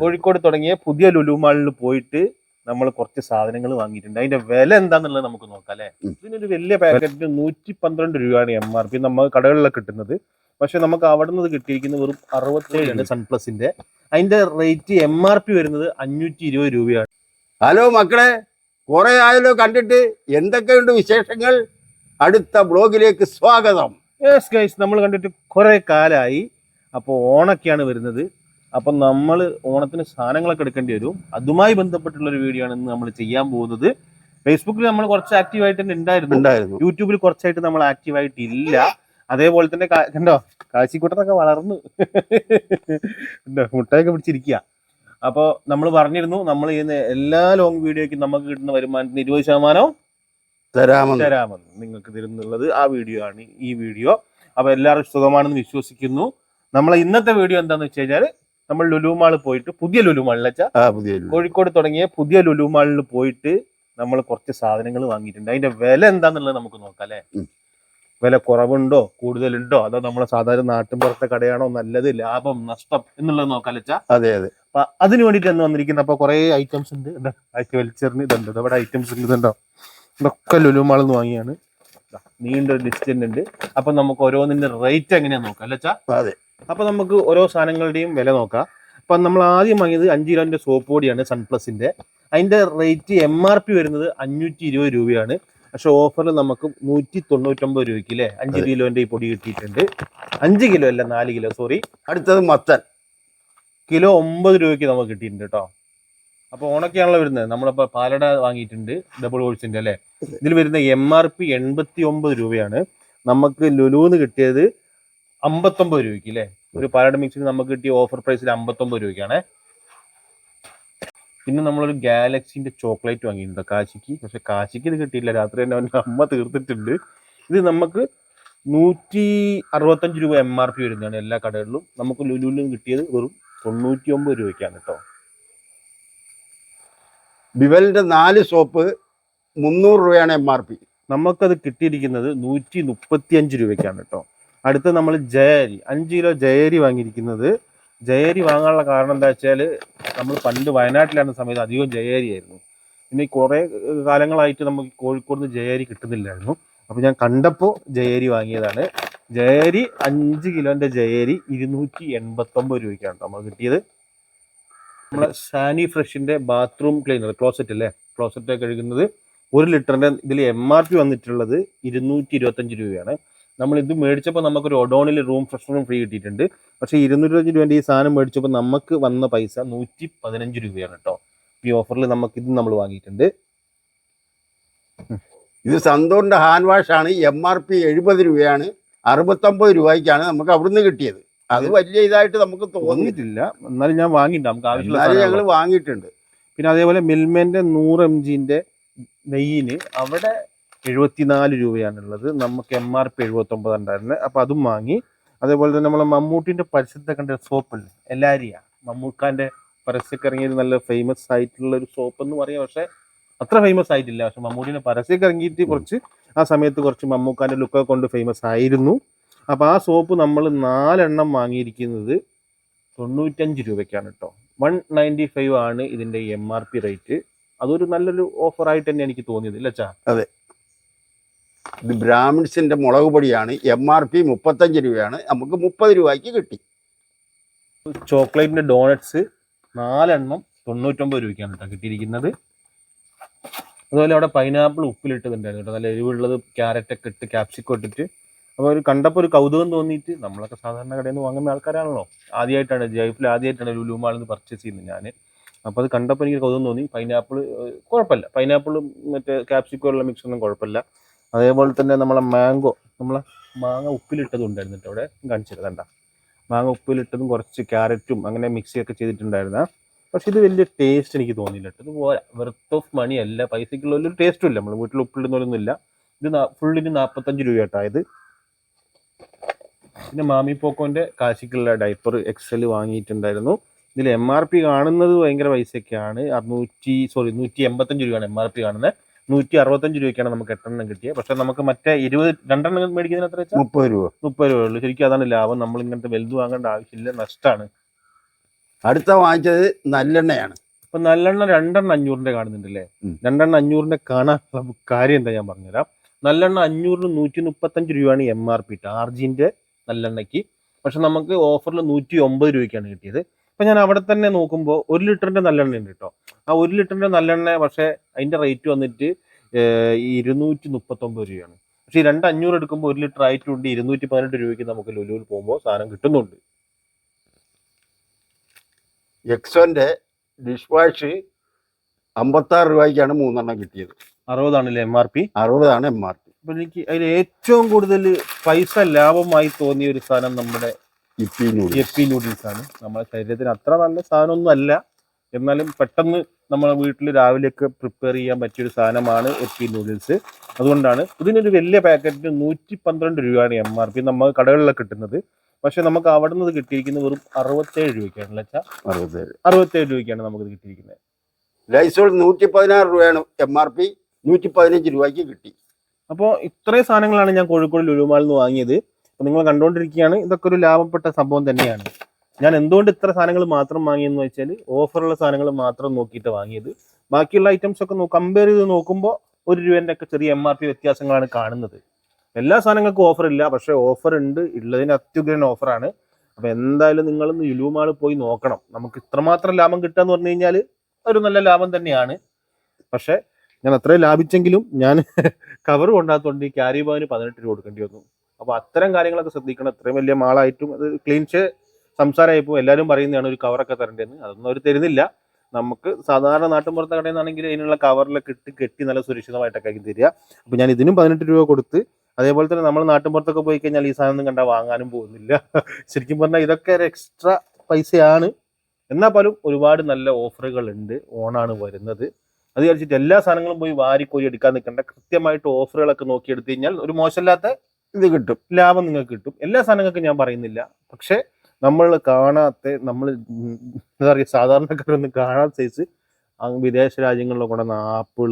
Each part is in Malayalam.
കോഴിക്കോട് തുടങ്ങിയ പുതിയ ലുലു മാളിൽ പോയിട്ട് നമ്മൾ കുറച്ച് സാധനങ്ങൾ വാങ്ങിയിട്ടുണ്ട്. അതിന്റെ വില എന്താന്നുള്ളത് നമുക്ക് നോക്കാം അല്ലെ? ഇതിനൊരു വലിയ പാക്കറ്റിന് നൂറ്റി പന്ത്രണ്ട് രൂപയാണ് എം ആർ പി നമ്മൾ കടകളിലൊക്കെ കിട്ടുന്നത്. പക്ഷെ നമുക്ക് അവിടെ നിന്ന് കിട്ടിയിരിക്കുന്നത് വെറും അറുപത്തേഴാണ് സൺപ്ലസിന്റെ അതിന്റെ റേറ്റ് എം ആർ പി വരുന്നത് അഞ്ഞൂറ്റി ഇരുപത് രൂപയാണ്. ഹലോ മക്കളെ കുറെ ആയല്ലോ കണ്ടിട്ട്. എന്തൊക്കെയുണ്ട് വിശേഷങ്ങൾ? അടുത്ത ബ്ലോഗിലേക്ക് സ്വാഗതം. യെസ് ഗൈസ് നമ്മൾ കണ്ടിട്ട് കുറെ കാലമായി അപ്പോൾ ഓണൊക്കെയാണ് വരുന്നത്. അപ്പം നമ്മൾ ഓണത്തിന് സാധനങ്ങളൊക്കെ എടുക്കേണ്ടി വരും. അതുമായി ബന്ധപ്പെട്ടുള്ള ഒരു വീഡിയോ ആണ് ഇന്ന് നമ്മൾ ചെയ്യാൻ പോകുന്നത്. ഫേസ്ബുക്കിൽ നമ്മൾ കുറച്ച് ആക്റ്റീവ് ആയിട്ട് തന്നെ ഉണ്ടായിരുന്നു. ഉണ്ടായിരുന്നു. യൂട്യൂബിൽ കുറച്ചായിട്ട് നമ്മൾ ആക്റ്റീവ് ആയിട്ടില്ല. അതേപോലെ തന്നെ കണ്ടോ? കാശിക്കൂട്ടത്തൊക്കെ വളർന്നു. മുട്ടയൊക്കെ പിടിച്ചിരിക്കുക അപ്പോൾ നമ്മൾ പറഞ്ഞിരുന്നു നമ്മൾ ചെയ്യുന്ന എല്ലാ ലോങ് വീഡിയോയ്ക്കും നമുക്ക് കിട്ടുന്ന വരുമാനത്തിന് ഇരുപത് ശതമാനം തരാമെന്ന്. തരാമെന്ന് നിങ്ങൾക്ക് തരുന്നുള്ളത് ആ വീഡിയോ ആണ് ഈ വീഡിയോ അപ്പൊ എല്ലാവരും സുഖമാണെന്ന് വിശ്വസിക്കുന്നു. നമ്മളെ ഇന്നത്തെ വീഡിയോ എന്താണെന്ന് വെച്ച് കഴിഞ്ഞാൽ നമ്മൾ ലുലുമാളിൽ പോയിട്ട് പുതിയ ലുലുമാളിൽ വെച്ചാൽ കോഴിക്കോട് തുടങ്ങിയ പുതിയ ലുലുമാളിൽ പോയിട്ട് നമ്മൾ കുറച്ച് സാധനങ്ങൾ വാങ്ങിയിട്ടുണ്ട്. അതിന്റെ വില എന്താന്നുള്ളത് നമുക്ക് നോക്കാം അല്ലെ? വില കുറവുണ്ടോ? കൂടുതലുണ്ടോ? അതോ നമ്മളെ സാധാരണ നാട്ടിൻ പുറത്തെ കടയാണോ നല്ലത് ലാഭം നഷ്ടം എന്നുള്ളത് നോക്കാം വെച്ചാ അതെ അതെ. അപ്പൊ അതിന് വേണ്ടിട്ട് എന്ന് വന്നിരിക്കുന്ന അപ്പൊ കുറെ ഐറ്റംസ് ഉണ്ട്. ആയിട്ട് വലിച്ചെറിഞ്ഞ് ഇതുണ്ട്. അവിടെ ഐറ്റംസ് ഉണ്ട്. ഇതുണ്ടോ? ഇതൊക്കെ ലുലുമാളിൽ നിന്ന് വാങ്ങിയാണ്. ദാ, നീണ്ടൊരു ലിസ്റ്റ് തന്നെ ഉണ്ട്. അപ്പൊ നമുക്ക് ഓരോന്നിന്റെ റേറ്റ് എങ്ങനെയാ നോക്കാം അല്ലച്ചാ അതെ. അപ്പൊ നമുക്ക് ഓരോ സാധനങ്ങളുടെയും വില നോക്കാം. അപ്പം നമ്മൾ ആദ്യം വാങ്ങിയത് അഞ്ച് കിലോന്റെ സോപ്പ് പൊടിയാണ് സൺപ്ലസിന്റെ അതിന്റെ റേറ്റ് എം ആർ പി വരുന്നത് അഞ്ഞൂറ്റി ഇരുപത് രൂപയാണ്. പക്ഷെ ഓഫറിൽ നമുക്ക് നൂറ്റി തൊണ്ണൂറ്റൊമ്പത് രൂപയ്ക്ക് അല്ലേ അഞ്ച് കിലോന്റെ കിലോന്റെ ഈ പൊടി കിട്ടിയിട്ടുണ്ട്. അഞ്ച് കിലോ അല്ല നാല് കിലോ സോറി അടുത്തത് മത്തൻ. കിലോ ഒമ്പത് രൂപയ്ക്ക് നമുക്ക് കിട്ടിയിട്ടുണ്ട് കേട്ടോ അപ്പോൾ ഓണൊക്കെയാണല്ലോ വരുന്നത്. നമ്മളിപ്പോൾ പാലട വാങ്ങിയിട്ടുണ്ട് ഡബിൾ ഹോൾസിന്റെ അല്ലേ ഇതിൽ വരുന്ന എം ആർ പി എൺപത്തി ഒമ്പത് രൂപയാണ്. നമുക്ക് ലുലുന്ന് കിട്ടിയത് അമ്പത്തൊമ്പത് രൂപയ്ക്ക് അല്ലേ ഒരു പാലഡ് മിക്സിന് നമുക്ക് കിട്ടിയ ഓഫർ പ്രൈസിൽ അമ്പത്തൊമ്പത് രൂപയ്ക്കാണ്. പിന്നെ നമ്മളൊരു ഗാലക്സിന്റെ ചോക്ലേറ്റ് വാങ്ങിയിട്ടുണ്ട് കാശിക്ക്. പക്ഷെ കാശിക്ക് ഇത് കിട്ടിയില്ല രാത്രി തന്നെ അവന്റെ അമ്മ തീർത്തിട്ടുണ്ട്. ഇത് നമുക്ക് നൂറ്റി അറുപത്തഞ്ച് രൂപ എം ആർ പി വരുന്നതാണ് എല്ലാ കടകളിലും. നമുക്ക് ലുലുലും കിട്ടിയത് വെറും തൊണ്ണൂറ്റി ഒമ്പത് രൂപയ്ക്കാണ് കേട്ടോ. ബിവലിന്റെ നാല് സോപ്പ് മുന്നൂറ് രൂപയാണ് എം ആർ പി നമുക്കത് കിട്ടിയിരിക്കുന്നത് നൂറ്റി മുപ്പത്തി അഞ്ച് രൂപയ്ക്കാണ് കേട്ടോ. അടുത്ത നമ്മൾ ജയരി അഞ്ച് കിലോ ജയരി വാങ്ങിയിരിക്കുന്നത്. ജയരി വാങ്ങാനുള്ള കാരണം എന്താ വെച്ചാൽ നമ്മൾ പണ്ട് വയനാട്ടിലാണ് സമയത്ത് അധികം ജയരി ആയിരുന്നു. പിന്നെ കുറേ കാലങ്ങളായിട്ട് നമുക്ക് കോഴിക്കോട് നിന്ന് ജയരി കിട്ടുന്നില്ലായിരുന്നു. അപ്പോൾ ഞാൻ കണ്ടപ്പോൾ ജയരി വാങ്ങിയതാണ്. ജയരി അഞ്ച് കിലോന്റെ ജയരി ഇരുന്നൂറ്റി എൺപത്തൊമ്പത് രൂപയ്ക്കാണ് നമ്മൾ കിട്ടിയത്. നമ്മളെ സാനി ഫ്രഷിന്റെ ബാത്റൂം ക്ലീനർ ക്ലോസറ്റ് അല്ലേ? ക്ലോസറ്റ് കഴുകുന്നത് ഒരു ലിറ്ററിന്റെ ഇതിൽ എം ആർ പി വന്നിട്ടുള്ളത് ഇരുന്നൂറ്റി ഇരുപത്തഞ്ച് രൂപയാണ്. നമ്മൾ ഇത് മേടിച്ചപ്പോൾ നമുക്കൊരു ഒഡോണിൽ റൂം ഫ്രഷറും ഫ്രീ കിട്ടിയിട്ടുണ്ട്. പക്ഷേ ഇരുന്നൂറ്റി രൂപേന്റെ ഈ സാധനം മേടിച്ചപ്പോൾ നമുക്ക് വന്ന പൈസ നൂറ്റി പതിനഞ്ച് രൂപയാണ് കേട്ടോ ഈ ഓഫറിൽ നമുക്ക് ഇത് നമ്മൾ വാങ്ങിയിട്ടുണ്ട്. ഇത് സന്തോറിന്റെ ഹാൻഡ് വാഷ് ആണ്. എം ആർ പി എഴുപത് രൂപയാണ്. അറുപത്തൊമ്പത് രൂപയ്ക്കാണ് നമുക്ക് അവിടുന്ന് കിട്ടിയത്. അത് വലിയ ഇതായിട്ട് നമുക്ക് തോന്നിയിട്ടില്ല. എന്നാലും ഞാൻ വാങ്ങിയിട്ടുണ്ട്. നമുക്ക് ആവശ്യമില്ല ഞങ്ങൾ വാങ്ങിയിട്ടുണ്ട്. പിന്നെ അതേപോലെ മിൽമേന്റെ നൂറ് എം ജിന്റെ നെയ്യിന് അവിടെ എഴുപത്തിനാല് രൂപയാണുള്ളത്. നമുക്ക് എം ആർ പി എഴുപത്തൊമ്പത് ഉണ്ടായിരുന്നത് അപ്പൊ അതും വാങ്ങി. അതേപോലെ തന്നെ നമ്മളെ മമ്മൂട്ടിന്റെ പരസ്യത്തെ കണ്ട സോപ്പല്ലേ? എല്ലാരിയ മമ്മൂക്കാന്റെ പരസ്യമൊക്കെ ഇറങ്ങിയത് നല്ല ഫേമസ് ആയിട്ടുള്ള ഒരു സോപ്പ് എന്ന് പറയാം. പക്ഷേ അത്ര ഫേമസ് ആയിട്ടില്ല. പക്ഷെ മമ്മൂട്ടിന്റെ പരസ്യമൊക്കെ ഇറങ്ങിയിട്ട് കുറച്ച് ആ സമയത്ത് കുറച്ച് മമ്മൂക്കാന്റെ ലുക്കൊക്കെ കൊണ്ട് ഫേമസ് ആയിരുന്നു. അപ്പോൾ ആ സോപ്പ് നമ്മൾ നാലെണ്ണം വാങ്ങിയിരിക്കുന്നത് തൊണ്ണൂറ്റഞ്ച് രൂപയ്ക്കാണ് കേട്ടോ വൺ നയന്റി ഫൈവ് ആണ് ഇതിന്റെ എം ആർ പി റേറ്റ് അതൊരു നല്ലൊരു ഓഫർ ആയിട്ട് തന്നെ എനിക്ക് തോന്നിയത് ഇല്ല ചാ ഇത് ബ്രാഹ്മിൺസിന്റെ മുളക് പൊടിയാണ് എം ആർ പി മുപ്പത്തഞ്ച് രൂപയാണ്. നമുക്ക് മുപ്പത് രൂപയ്ക്ക് കിട്ടി. ചോക്ലേറ്റിന്റെ ഡോണറ്റ്സ് നാലെണ്ണം തൊണ്ണൂറ്റൊമ്പത് രൂപയ്ക്കാണ് കേട്ടോ കിട്ടിയിരിക്കുന്നത്. അതുപോലെ അവിടെ പൈനാപ്പിൾ ഉപ്പിലിട്ടതുണ്ടായിരുന്നു കേട്ടോ. നല്ല എരിവുള്ളത് ക്യാരറ്റ് ഒക്കെ ഇട്ട് ക്യാപ്സിക്കം ഇട്ടിട്ട്. അപ്പോൾ ഒരു കണ്ടപ്പോൾ ഒരു കൗതുകം തോന്നിയിട്ട് നമ്മളൊക്കെ സാധാരണ കടയിൽ നിന്ന് വാങ്ങുന്ന ആൾക്കാരാണല്ലോ. ആദ്യമായിട്ടാണ് ജൈഫിൽ ആദ്യമായിട്ടാണ് ലുലുമാളിൽ നിന്ന് പർച്ചേസ് ചെയ്യുന്നത് ഞാൻ. അപ്പോൾ അത് കണ്ടപ്പോൾ എനിക്ക് കൗതുകം തോന്നി. പൈനാപ്പിൾ കുഴപ്പമില്ല. പൈനാപ്പിളും മറ്റേ ക്യാപ്സിക്കം ഉള്ള മിക്സ് ഒന്നും കുഴപ്പമില്ല. അതേപോലെ തന്നെ നമ്മളെ മാംഗോ നമ്മളെ മാങ്ങ ഉപ്പിലിട്ടതും ഉണ്ടായിരുന്നു അവിടെ കാണിച്ചത് കണ്ട. മാങ്ങ ഉപ്പിലിട്ടതും കുറച്ച് ക്യാരറ്റും അങ്ങനെ മിക്സി ഒക്കെ ചെയ്തിട്ടുണ്ടായിരുന്ന. പക്ഷെ ഇത് വലിയ ടേസ്റ്റ് എനിക്ക് തോന്നിയില്ല ഇത് പോരാ വെർത്ത് ഓഫ് മണി അല്ല. പൈസക്കുള്ള ഒരു ടേസ്റ്റും ഇല്ല. നമ്മൾ വീട്ടിൽ ഉപ്പിടുന്നൊന്നും ഇല്ല. ഇത് ഫുള്ളിന് നാൽപ്പത്തഞ്ച് രൂപ കേട്ടോ ഇത് പിന്നെ മാമി പോക്കോന്റെ കാശിക്കുള്ള ഡൈപ്പർ എക്സൽ വാങ്ങിയിട്ടുണ്ടായിരുന്നു. ഇതിൽ എം ആർ പി കാണുന്നത് ഭയങ്കര പൈസയൊക്കെയാണ് അറുന്നൂറ്റി സോറി നൂറ്റി എൺപത്തഞ്ച് രൂപയാണ് എം ആർ പി കാണുന്നത് നൂറ്റി അറുപത്തഞ്ച് രൂപയ്ക്കാണ് നമുക്ക് എട്ടെണ്ണം കിട്ടിയത് പക്ഷെ നമുക്ക് മറ്റേ ഇരുപത് രണ്ടെണ്ണം മേടിക്കുന്നതിന് എത്ര വെച്ചാൽ മുപ്പത് രൂപ. മുപ്പത് രൂപ ഉള്ളൂ. ശരിക്കും അതാണ് ലാഭം. നമ്മൾ ഇങ്ങനത്തെ വലുത് വാങ്ങേണ്ട ആവശ്യമില്ല. നഷ്ടമാണ് അടുത്ത വാങ്ങിച്ചത് നല്ലെണ്ണയാണ്. ഇപ്പൊ നല്ലെണ്ണ രണ്ടെണ്ണം അഞ്ഞൂറിന്റെ കാണുന്നുണ്ടല്ലേ. രണ്ടെണ്ണം അഞ്ഞൂറിന്റെ കാണാനുള്ള കാര്യം എന്താ ഞാൻ പറഞ്ഞുതരാം. നല്ലെണ്ണ അഞ്ഞൂറിന് നൂറ്റി മുപ്പത്തഞ്ച് രൂപയാണ് എം ആർ പി ആർജിന്റെ നല്ലെണ്ണയ്ക്ക്. പക്ഷെ നമുക്ക് ഓഫറിൽ നൂറ്റി ഒമ്പത് രൂപയ്ക്കാണ് കിട്ടിയത്. അപ്പൊ ഞാൻ അവിടെ തന്നെ നോക്കുമ്പോൾ ഒരു ലിറ്ററിന്റെ നല്ലെണ്ണ ഉണ്ട് കേട്ടോ ആ ഒരു ലിറ്ററിന്റെ നല്ലെണ്ണ പക്ഷെ അതിന്റെ റേറ്റ് വന്നിട്ട് ഇരുന്നൂറ്റി മുപ്പത്തി ഇരുന്നൂറ്റി മുപ്പത്തൊമ്പത് രൂപയാണ്. പക്ഷെ ഈ രണ്ട് അഞ്ഞൂറ് എടുക്കുമ്പോൾ ഒരു ലിറ്റർ ആയിട്ടുണ്ട് ഇരുന്നൂറ്റി പതിനെട്ട് രൂപയ്ക്ക് നമുക്ക് ലുലുവിൽ പോകുമ്പോൾ സാധനം കിട്ടുന്നുണ്ട്. എക്സോന്റെ ഡിഷ് വാഷ് അമ്പത്താറ് രൂപയ്ക്കാണ് മൂന്നെണ്ണം കിട്ടിയത്. അറുപതാണല്ലേ എം ആർ പി അറുപതാണ് എം ആർ പി അപ്പൊ എനിക്ക് അതിൽ ഏറ്റവും കൂടുതൽ പൈസ ലാഭമായി തോന്നിയ ഒരു സാധനം നമ്മുടെ ഇപ്പി എപ്പി നൂഡിൽസ് ആണ്. നമ്മുടെ ശരീരത്തിന് അത്ര നല്ല സാധനമൊന്നും അല്ല. എന്നാലും പെട്ടെന്ന് നമ്മളെ വീട്ടിൽ രാവിലെയൊക്കെ പ്രിപ്പയർ ചെയ്യാൻ പറ്റിയ ഒരു സാധനമാണ് എപ്പി നൂഡിൽസ് അതുകൊണ്ടാണ് ഇതിനൊരു വലിയ പാക്കറ്റിന് നൂറ്റി പന്ത്രണ്ട് രൂപയാണ് എം ആർ പി നമ്മൾ കടകളിലൊക്കെ കിട്ടുന്നത്. പക്ഷെ നമുക്ക് അവിടെ നിന്ന് കിട്ടിയിരിക്കുന്നത് വെറും അറുപത്തേഴ് രൂപയ്ക്കാണ് വെച്ചാൽ അറുപത്തേഴ്. അറുപത്തേഴ് രൂപയ്ക്കാണ് നമുക്ക് കിട്ടിയിരിക്കുന്നത്. ലൈസോൾ നൂറ്റി പതിനാറ് രൂപയാണ് എം ആർ പി നൂറ്റി പതിനഞ്ച് രൂപയ്ക്ക് കിട്ടി. അപ്പോൾ ഇത്രയും സാധനങ്ങളാണ് ഞാൻ കോഴിക്കോട് ലുലുമാളിൽ നിന്ന് വാങ്ങിയത്. അപ്പോൾ നിങ്ങൾ കണ്ടുകൊണ്ടിരിക്കുകയാണ് ഇതൊക്കെ ഒരു ലാഭപ്പെട്ട സംഭവം തന്നെയാണ്. ഞാൻ എന്തുകൊണ്ട് ഇത്ര സാധനങ്ങൾ മാത്രം വാങ്ങിയെന്ന് വെച്ചാൽ ഓഫറുള്ള സാധനങ്ങൾ മാത്രം നോക്കിയിട്ട് വാങ്ങിയത്. ബാക്കിയുള്ള ഐറ്റംസ് ഒക്കെ കമ്പയർ ചെയ്ത് നോക്കുമ്പോൾ ഒരു രൂപേന്റെ ഒക്കെ ചെറിയ എം ആർ പി വ്യത്യാസങ്ങളാണ് കാണുന്നത്. എല്ലാ സാധനങ്ങൾക്കും ഓഫർ ഇല്ല പക്ഷേ ഓഫർ ഉണ്ട്. ഉള്ളതിന് അത്യുഗ്രൻ ഓഫറാണ് അപ്പം എന്തായാലും നിങ്ങളൊന്ന് ലുലുമാളിൽ പോയി നോക്കണം. നമുക്ക് ഇത്രമാത്രം ലാഭം കിട്ടുക എന്ന് പറഞ്ഞു കഴിഞ്ഞാൽ ഒരു നല്ല ലാഭം തന്നെയാണ്. പക്ഷേ ഞാൻ അത്രയും ലാഭിച്ചെങ്കിലും ഞാൻ കവർ കൊണ്ടാത്തോണ്ട് ഈ ക്യാരി ബാഗിന് പതിനെട്ട് രൂപ കൊടുക്കേണ്ടി വന്നു. അപ്പൊ അത്തരം കാര്യങ്ങളൊക്കെ ശ്രദ്ധിക്കണം. അത്രയും വലിയ മാളായിട്ടും അത് ക്ലീൻഷ് സംസാരമായിപ്പോ എല്ലാവരും പറയുന്നതാണ് ഒരു കവറൊക്കെ തരേണ്ടതെന്ന് അതൊന്നും അവർ തരുന്നില്ല. നമുക്ക് സാധാരണ നാട്ടിൻപുറത്തെ കടയിൽ നിന്നാണെങ്കിൽ അതിനുള്ള കവറിലൊക്കെ ഇട്ട് കെട്ടി നല്ല സുരക്ഷിതമായിട്ടൊക്കെ ആക്കി തരിക. അപ്പോൾ ഞാൻ ഇതിനും പതിനെട്ട് രൂപ കൊടുത്ത് അതേപോലെ തന്നെ നമ്മൾ നാട്ടിൻപുറത്തൊക്കെ പോയി കഴിഞ്ഞാൽ ഈ സാധനം കണ്ടാൽ വാങ്ങാനും പോകുന്നില്ല. ശരിക്കും പറഞ്ഞാൽ ഇതൊക്കെ ഒരു എക്സ്ട്രാ പൈസയാണ്. എന്നാൽ പോലും ഒരുപാട് നല്ല ഓഫറുകൾ ഉണ്ട്. ഓണാണ് വരുന്നത്. അത് കഴിച്ചിട്ട് എല്ലാ സാധനങ്ങളും പോയി വാരിക്കോരി എടുക്കാൻ നിൽക്കേണ്ട കൃത്യമായിട്ട് ഓഫറുകളൊക്കെ നോക്കി എടുത്തു കഴിഞ്ഞാൽ ഒരു മോശമില്ലാത്ത ഇത് കിട്ടും ലാഭം നിങ്ങൾക്ക് കിട്ടും. എല്ലാ സാധനങ്ങൾക്കും ഞാൻ പറയുന്നില്ല. പക്ഷേ നമ്മൾ കാണാത്ത നമ്മൾ എന്താ പറയുക സാധാരണക്കാരൊന്നും കാണാത്ത സൈസ് വിദേശ രാജ്യങ്ങളിലൊക്കെ കൊണ്ടുവന്ന ആപ്പിൾ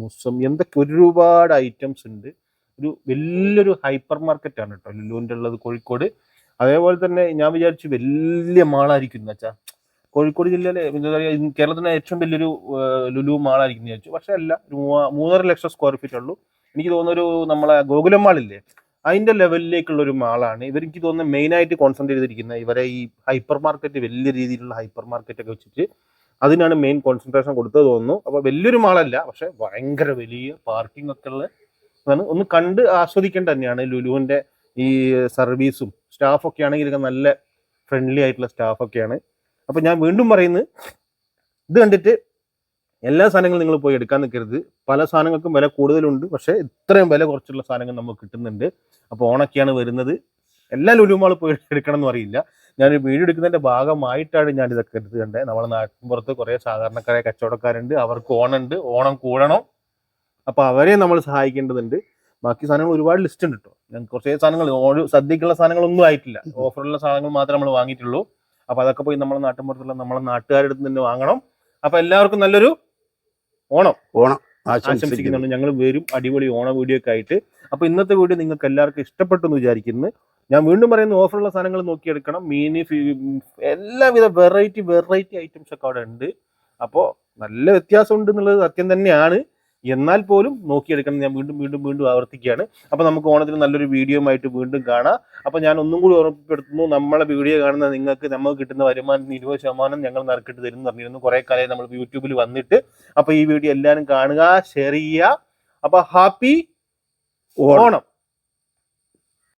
മുസം എന്തൊക്കെ ഒരുപാട് ഐറ്റംസ് ഉണ്ട്. ഒരു വലിയൊരു ഹൈപ്പർ മാർക്കറ്റ് ആണ് കേട്ടോ ലുലുവിന്റെ ഉള്ളത് കോഴിക്കോട്. അതേപോലെ തന്നെ ഞാൻ വിചാരിച്ചു വലിയ മാളായിരിക്കും എന്ന് വെച്ചാൽ കോഴിക്കോട് ജില്ലയിലെ എന്താ പറയുക കേരളത്തിന്റെ ഏറ്റവും വലിയൊരു ലുലു മാളായിരിക്കും എന്ന് വിചാരിച്ചു. പക്ഷേ അല്ല ഒരു മൂന്നര ലക്ഷം സ്ക്വയർ ഫീറ്റ് ഉള്ളൂ. എനിക്ക് തോന്നുന്നൊരു നമ്മളെ ഗോകുലം മാളില്ലേ? അതിന്റെ ലെവലിലേക്കുള്ള ഒരു മാളാണ്. ഇവർക്ക് തോന്നുന്നത് മെയിൻ ആയിട്ട് കോൺസെൻട്രേറ്റ് ചെയ്തിരിക്കുന്നത് ഇവരെ ഈ ഹൈപ്പർ മാർക്കറ്റ് വലിയ രീതിയിലുള്ള ഹൈപ്പർ മാർക്കറ്റ് ഒക്കെ വെച്ചിട്ട് അതിനാണ് മെയിൻ കോൺസെൻട്രേഷൻ കൊടുത്തത് തോന്നുന്നു. അപ്പൊ വലിയൊരു മാളല്ല പക്ഷെ ഭയങ്കര വലിയ പാർക്കിംഗ് ഒക്കെ ഉള്ള അതാണ് ഒന്ന് കണ്ട് ആസ്വദിക്കേണ്ട തന്നെയാണ് ലുലുവിന്റെ ഈ സർവീസും സ്റ്റാഫൊക്കെ ആണെങ്കിൽ ഇതൊക്കെ നല്ല ഫ്രണ്ട്ലി ആയിട്ടുള്ള സ്റ്റാഫൊക്കെയാണ് അപ്പൊ ഞാൻ വീണ്ടും പറയുന്നത് ഇത് കണ്ടിട്ട് എല്ലാ സാധനങ്ങളും നിങ്ങൾ പോയി എടുക്കാൻ നിൽക്കരുത്. പല സാധനങ്ങൾക്കും വില കൂടുതലുണ്ട്. പക്ഷേ ഇത്രയും വില കുറച്ചുള്ള സാധനങ്ങൾ നമുക്ക് കിട്ടുന്നുണ്ട്. അപ്പോൾ ഓണൊക്കെയാണ് വരുന്നത്. എല്ലാ ലുലുമാളും പോയി എടുക്കണം എന്ന് അറിയില്ല. ഞാൻ വീഡിയോ എടുക്കുന്നതിന്റെ ഭാഗമായിട്ടാണ് ഞാൻ ഇതൊക്കെ എടുത്ത് കണ്ടത് നമ്മളെ നാട്ടിൻപുറത്ത് കുറേ സാധാരണക്കാരായ കച്ചവടക്കാരുണ്ട്. അവർക്ക് ഓണുണ്ട് ഓണം കൂടണം. അപ്പോൾ അവരെ നമ്മൾ സഹായിക്കേണ്ടതുണ്ട്. ബാക്കി സാധനങ്ങൾ ഒരുപാട് ലിസ്റ്റ് ഉണ്ട് കേട്ടോ ഞാൻ കുറച്ച് സാധനങ്ങൾ ഒരു സദ്യക്കുള്ള സാധനങ്ങളൊന്നും ആയിട്ടില്ല. ഓഫറുള്ള സാധനങ്ങൾ മാത്രമേ നമ്മൾ വാങ്ങിയിട്ടുള്ളൂ. അപ്പോൾ അതൊക്കെ പോയി നമ്മളെ നാട്ടിൻപുറത്തുള്ള നമ്മളെ നാട്ടുകാരുടെ അടുത്ത് നിന്ന് വാങ്ങണം. അപ്പോൾ എല്ലാവർക്കും നല്ലൊരു ഓണം. ഓണം ആശംസിക്കുന്നു. ആശംസിക്കുന്നുണ്ട് ഞങ്ങൾ വരും. അടിപൊളി ഓണ വീഡിയോ ഒക്കെ ആയിട്ട്. അപ്പൊ ഇന്നത്തെ വീഡിയോ നിങ്ങൾക്ക് എല്ലാവർക്കും ഇഷ്ടപ്പെട്ടു എന്ന് വിചാരിക്കുന്നു. ഞാൻ വീണ്ടും പറയുന്ന ഓഫറുള്ള സാധനങ്ങൾ നോക്കിയെടുക്കണം. മീന് ഫി- എല്ലാവിധ വെറൈറ്റി വെറൈറ്റി ഐറ്റംസ് ഒക്കെ അവിടെ ഉണ്ട്. അപ്പോൾ നല്ല വ്യത്യാസം ഉണ്ട് എന്നുള്ളത് സത്യം തന്നെയാണ്. എന്നാൽ പോലും നോക്കിയെടുക്കണം ഞാൻ വീണ്ടും വീണ്ടും വീണ്ടും ആവർത്തിക്കുകയാണ്. അപ്പൊ നമുക്ക് ഓണത്തിന് നല്ലൊരു വീഡിയോ ആയിട്ട് വീണ്ടും കാണാം. അപ്പൊ ഞാൻ ഒന്നും കൂടി ഓർമ്മപ്പെടുത്തുന്നു നമ്മളെ വീഡിയോ കാണുന്ന നിങ്ങൾക്ക് നമുക്ക് കിട്ടുന്ന വരുമാനത്തിന് ഇരുപത് ശതമാനം ഞങ്ങൾ നറുക്കിട്ട് തരുന്നു പറഞ്ഞിരുന്നു. കുറെ കാലമായി നമ്മൾ യൂട്യൂബിൽ വന്നിട്ട്. അപ്പൊ ഈ വീഡിയോ എല്ലാവരും കാണുക ഷെയർ ചെയ്യുക. അപ്പൊ ഹാപ്പി ഓണം.